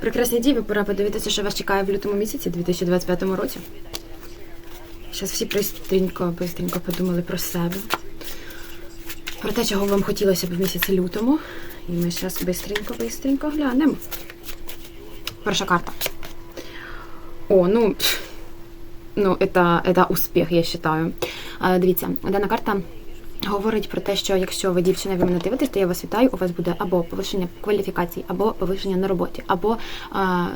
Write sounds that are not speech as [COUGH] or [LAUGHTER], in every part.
Прекрасні діви, пора подивитися, що вас чекає в лютому місяці 2025 році. Зараз всі пристрінько, бистренько подумали про себе. Про те, чого вам хотілося б в місяці лютому. І ми зараз бистренько, бистренько глянемо. Перша карта. О, ну, ну, это, это успіх, я вважаю. Дивіться, дана карта говорить про те, що якщо ви дівчина, ви мене дивитесь, то я вас вітаю. У вас буде або повищення кваліфікацій, або повищення на роботі, або а,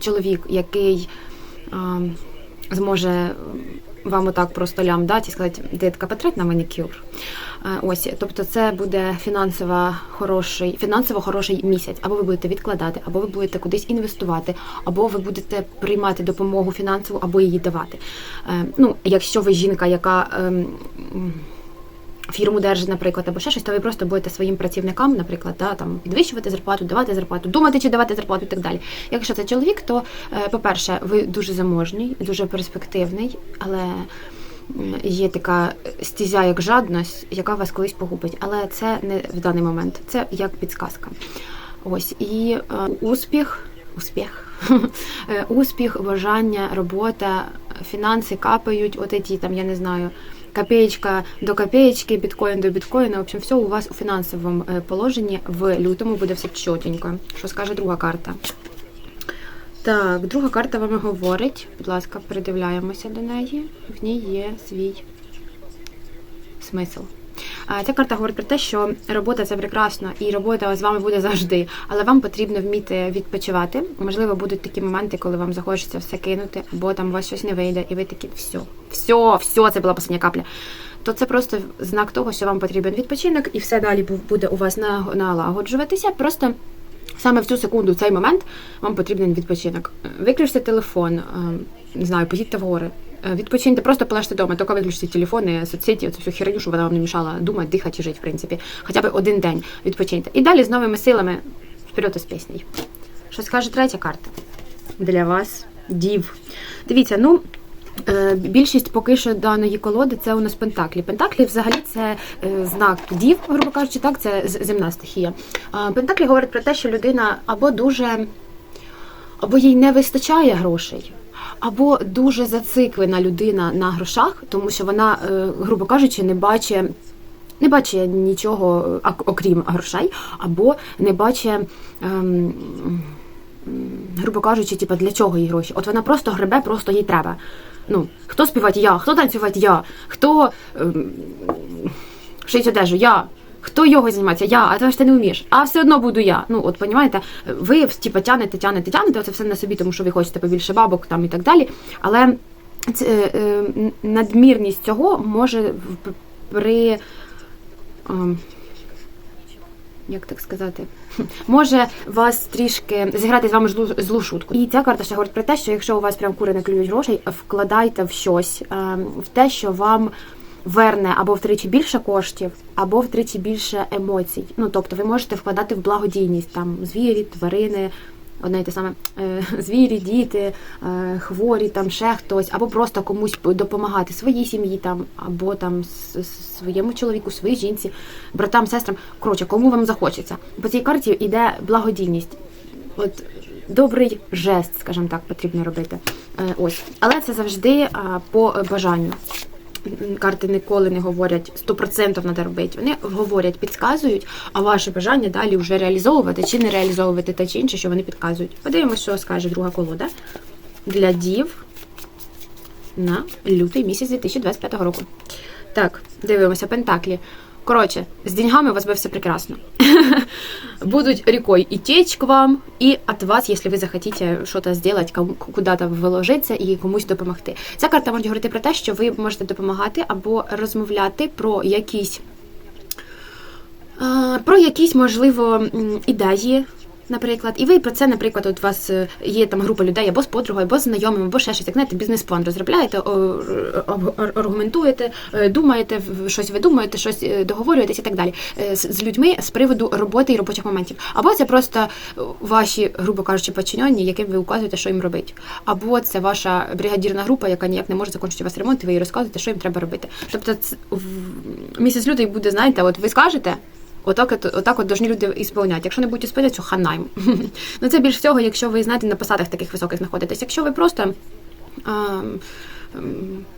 чоловік, який а, зможе вам отак просто лям дати і сказати, дитка, потрать на манікюр. Ось, тобто, це буде фінансово хороший, фінансово хороший місяць. Або ви будете відкладати, або ви будете кудись інвестувати, або ви будете приймати допомогу фінансову, або її давати. Е, Ну, якщо ви жінка, яка ем, фірму держить, наприклад, або ще щось, то ви просто будете своїм працівникам, наприклад, да, там підвищувати зарплату, давати зарплату, думати, чи давати зарплату і так далі. Якщо це чоловік, то, е, по-перше, ви дуже заможний, дуже перспективний, але є така стізя, як жадність, яка вас колись погубить. Але це не в даний момент, це як підсказка. Ось і е, успіх, успіх, [LAUGHS] Е, успіх, бажання, робота, фінанси капають, от ці там, я не знаю. Копеечка до копеечки, біткоін до біткоїна. В общем, все у вас у фінансовому е, положенні в лютому буде все чотенько. Що скаже друга карта? Так, друга карта вам говорить. Будь ласка, передивляємося до неї. В ній є свій смисл. Ця карта говорить про те, що робота це прекрасно, і робота з вами буде завжди, але вам потрібно вміти відпочивати. Можливо, будуть такі моменти, коли вам захочеться все кинути, або там у вас щось не вийде, і ви такі все, все, все, це була остання капля. То це просто знак того, що вам потрібен відпочинок, і все далі буде у вас на- налагоджуватися. Просто саме в цю секунду, в цей момент, вам потрібен відпочинок. Виключте телефон, е, не знаю, поїдьте в гори. Е, Відпочиньте, просто полежте вдома, тільки виключте телефони, соцсеті, цю всю херню, щоб вона вам не мішала думати, дихати і жити, в принципі. Хоча б один день відпочиньте. І далі з новими силами вперед із піснею. Що скаже третя карта для вас? Дів. Дивіться, ну. е, Більшість поки що даної колоди це у нас пентаклі. Пентаклі взагалі це е, знак дів, грубо кажучи, так, це земна стихія. Пентаклі говорять про те, що людина або дуже або їй не вистачає грошей, або дуже зациклена людина на грошах, тому що вона, е, грубо кажучи, не бачить. Не бачить нічого е, окрім грошей, або не бачить, ем, грубо кажучи, типу, для чого їй гроші. От вона просто гребе, просто їй треба. Ну, хто співати я, хто танцювати я, хто ем, шить одежу я. Хто його займається? Я, а ти ж ти не вмієш. А все одно буду я. Ну, от понімаєте, ви типу, тянете, тянете, тянете це все на собі, тому що ви хочете побільше бабок там і так далі. Але це, е, е, надмірність цього може при. ем, як так сказати, [LAUGHS] може вас трішки зіграти з вами злу, злу шутку. І ця карта ще говорить про те, що якщо у вас прям кури не клюють грошей, вкладайте в щось, ем, в те, що вам верне або втричі більше коштів, або втричі більше емоцій. Ну тобто ви можете вкладати в благодійність там звірі, тварини. Одне й те саме е, [LAUGHS] звірі, діти, е, хворі, там ще хтось, або просто комусь допомагати своїй сім'ї, там, або там своєму чоловіку, своїй жінці, братам, сестрам. Коротше, кому вам захочеться. По цій карті йде благодійність. От добрий жест, скажімо так, потрібно робити. Е, ось, але це завжди по бажанню. Карти ніколи не говорять 100% треба робити. Вони говорять, підказують, а ваше бажання далі вже реалізовувати чи не реалізовувати те чи інше, що вони підказують. Подивимося, що скаже друга колода для дів на лютий місяць 2025 року. Так, дивимося, Пентаклі. Коротше, з деньгами у вас буде все прекрасно. Будуть рекой и течь к вам, і от вас, якщо ви захотите щось зробити, куди-то вложитися і комусь допомогти. Ця карта може говорити про те, що ви можете допомагати або розмовляти про якісь про якісь, можливо, ідеї, наприклад. І ви про це, наприклад, от у вас е, є там група людей або з подругою, або з знайомими, або ще щось, як знаєте, бізнес-план розробляєте, аргументуєте, е, думаєте, щось ви думаєте, щось договорюєтесь і так далі. Е, З людьми з приводу роботи і робочих моментів. Або це просто ваші, грубо кажучи, подчинені, яким ви указуєте, що їм робити. Або це ваша бригадірна група, яка ніяк не може закінчити вас ремонт, і ви їй розказуєте, що їм треба робити. Тобто місяць лютий буде, знаєте, от ви скажете. Отак, от, отак от должні люди ісполняти. Якщо не будуть ісполняти, то ханайм. [LAUGHS] ну це більш всього, якщо ви знаєте на посадах таких високих знаходитесь. Якщо ви просто. А,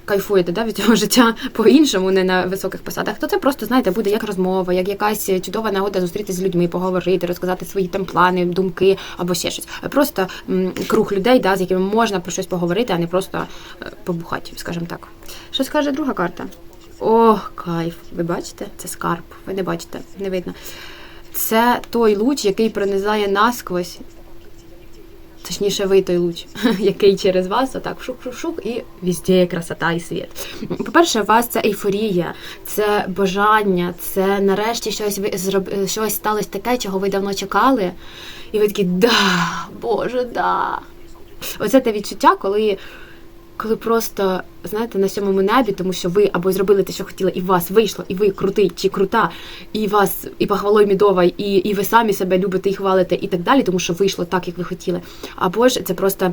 Кайфуєте да, від цього [LAUGHS] життя по-іншому, не на високих посадах, то це просто, знаєте, буде як розмова, як якась чудова нагода зустрітися з людьми, поговорити, розказати свої там плани, думки або ще щось. Просто м, круг людей, да, з якими можна про щось поговорити, а не просто е, побухати, скажімо так. Що скаже друга карта? Ох, кайф! Ви бачите? Це скарб. Ви не бачите, не видно. Це той луч, який пронизає насквозь. Точніше, ви той луч, [LAUGHS] який через вас отак шук-шук-шук, і везде красота і світ. По-перше, у вас це ейфорія, це бажання, це нарешті щось ви зроб... щось сталося таке, чого ви давно чекали. І ви такі, да, Боже, да. Оце те відчуття, коли коли просто, знаєте, на сьомому небі, тому що ви або зробили те, що хотіли, і вас вийшло, і ви крутий чи крута, і вас і похвалой мідова, і і ви самі себе любите і хвалите, і так далі, тому що вийшло так, як ви хотіли. Або ж це просто.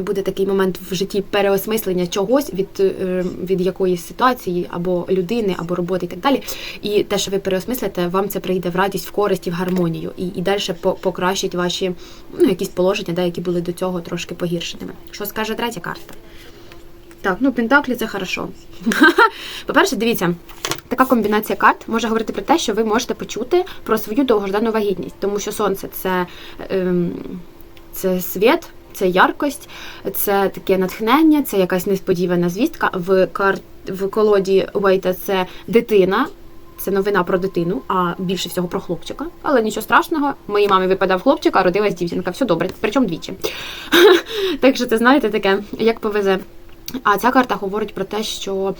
Буде такий момент в житті переосмислення чогось від е, від якоїсь ситуації, або людини, або роботи, і так далі. І те, що ви переосмислите, вам це прийде в радість, в користь і в гармонію, і і далі покращить ваші ну, якісь положення, да, які були до цього трошки погіршеними. Що скаже третя карта? Так, ну Пентаклі це хорошо. [LAUGHS] По-перше, дивіться, така комбінація карт може говорити про те, що ви можете почути про свою довгождану вагітність, тому що сонце це, ем, це світ. Це яркость, це таке натхнення, це якась несподівана звістка. В кар... в колоді Уейта це дитина, це новина про дитину, а більше всього про хлопчика. Але нічого страшного, моїй мамі випадав хлопчик, а родилась дівчинка. Все добре, причому двічі. [LAUGHS] Так що це знаєте таке, як повезе. А ця карта говорить про те, що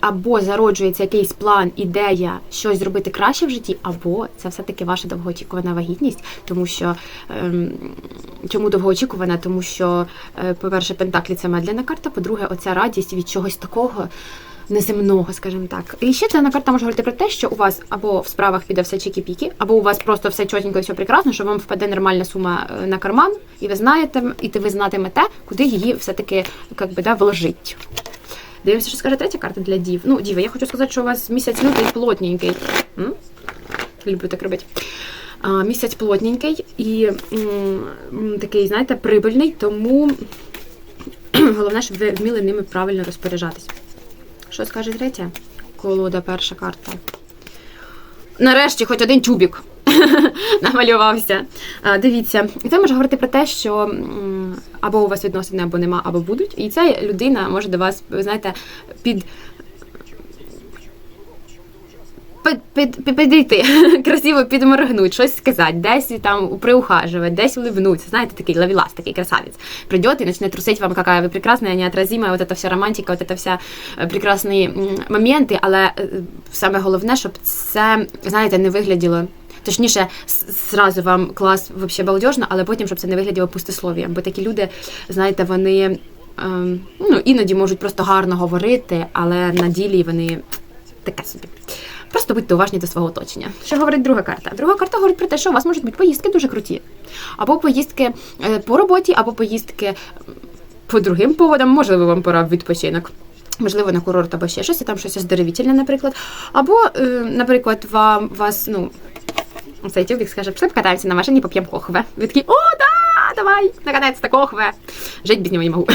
або зароджується якийсь план, ідея щось зробити краще в житті, або це все-таки ваша довгоочікувана вагітність, тому що ем, чому довгоочікувана? Тому що, е, по-перше, Пентаклі це медляна карта, по-друге, оця радість від чогось такого. Неземного, скажімо так. І ще ця карта може говорити про те, що у вас або в справах піде все чікі-піки, або у вас просто все чотенько і все прекрасно, що вам впаде нормальна сума е, на карман, і ви знаєте, і ви знатимете, куди її все-таки би, да, вложить. Дивимося, що скаже третя карта для дів. Ну, діви, я хочу сказати, що у вас місяць лютий плотненький. М? Люблю так робити. А, Місяць плотненький і м, такий, знаєте, прибильний, тому [CLEARS THROAT] головне, щоб ви вміли ними правильно розпоряджатись. Що скаже третя? Колода перша карта. Нарешті хоч один тюбік [LAUGHS] намалювався. А, Дивіться, і це може говорити про те, що або у вас відносини, або нема, або будуть. І ця людина може до вас, ви знаєте, під підійти, [LAUGHS] красиво підморгнути, щось сказати, десь там приухаживать, десь улыбнуться. Знаєте, такий лавілас, такий красавець. Придет и начнет трусить вам, какая ви прекрасна, неотразима, вот эта вся романтика, вот это вся э, прекрасні моменти, але э, саме головне, щоб це, знаєте, не вигляділо. Точніше, зразу вам клас взагалі балдежно, але потім, щоб це не вигляділо пустислов'ям. Бо такі люди, знаєте, вони ем, ну, іноді можуть просто гарно говорити, але на ділі вони таке собі. Просто будьте уважні до свого оточення. Що говорить друга карта? Друга карта говорить про те, що у вас можуть бути поїздки дуже круті. Або поїздки е, по роботі, або поїздки по другим поводам, можливо, вам пора в відпочинок. Можливо, на курорт або ще щось, і там щось оздоровительне, наприклад. Або, е, наприклад, вам вас, ну, цей тюбік скаже, пішли покатаємося на машині, поп'ємо кохве. Ви такі, о, да, давай, наконець-то кохве. Жить без нього не можу.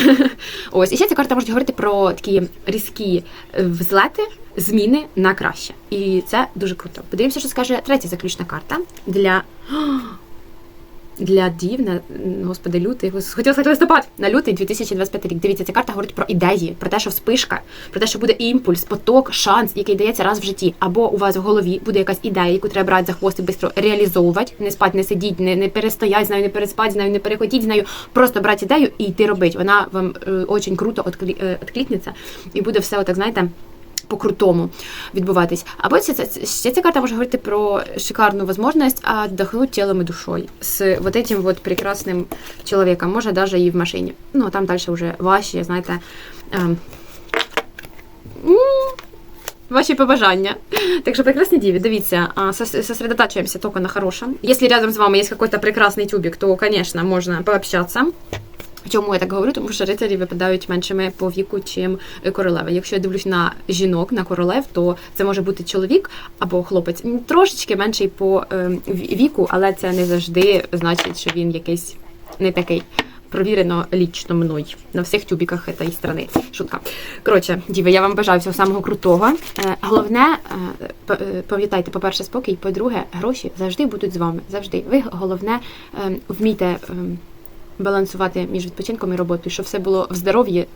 [LAUGHS] Ось, і ще ця карта може говорити про такі різкі взлети, зміни на краще. І це дуже круто. Подивимося, що скаже третя заключна карта для для дів на господи, лютий, хотіла сказати листопад на лютий 2025 рік. Дивіться, ця карта говорить про ідеї, про те, що вспишка, про те, що буде імпульс, поток, шанс, який дається раз в житті. Або у вас в голові буде якась ідея, яку треба брати за хвост і швидко реалізовувати, не спать, не сидіть, не не перестоять з не переспать з не перехотіть з нею. Просто брати ідею і йти робити. Вона вам е, дуже круто відкликнеться і буде все, отак, знаєте по-крутому відбуватись. Або це, ще ця карта може говорити про шикарну можливість отдохнуть тілом і душою з вот этим вот прекрасним чоловіком, може навіть і в машині. Ну, а там далі вже ваші, знаєте. Ем, Ваші побажання. Так що прекрасні діві, дивіться, сосредотачиваемся только на хорошем. Если рядом с вами есть какой-то прекрасный тюбик, то, конечно, можно пообщаться. Чому я так говорю? Тому що рицарі випадають меншими по віку, чим королеви. Якщо я дивлюсь на жінок, на королев, то це може бути чоловік або хлопець трошечки менший по е, віку, але це не завжди значить, що він якийсь не такий. Провірено лічно мною на всіх тюбіках цієї страни. Шутка. Коротше, діви, я вам бажаю всього самого крутого. Е, головне, е, е, пам'ятайте, по-перше, спокій, по-друге, гроші завжди будуть з вами. Завжди. Ви головне е, вмійте. Балансувати між відпочинком і роботою, щоб все було в здоров'ї.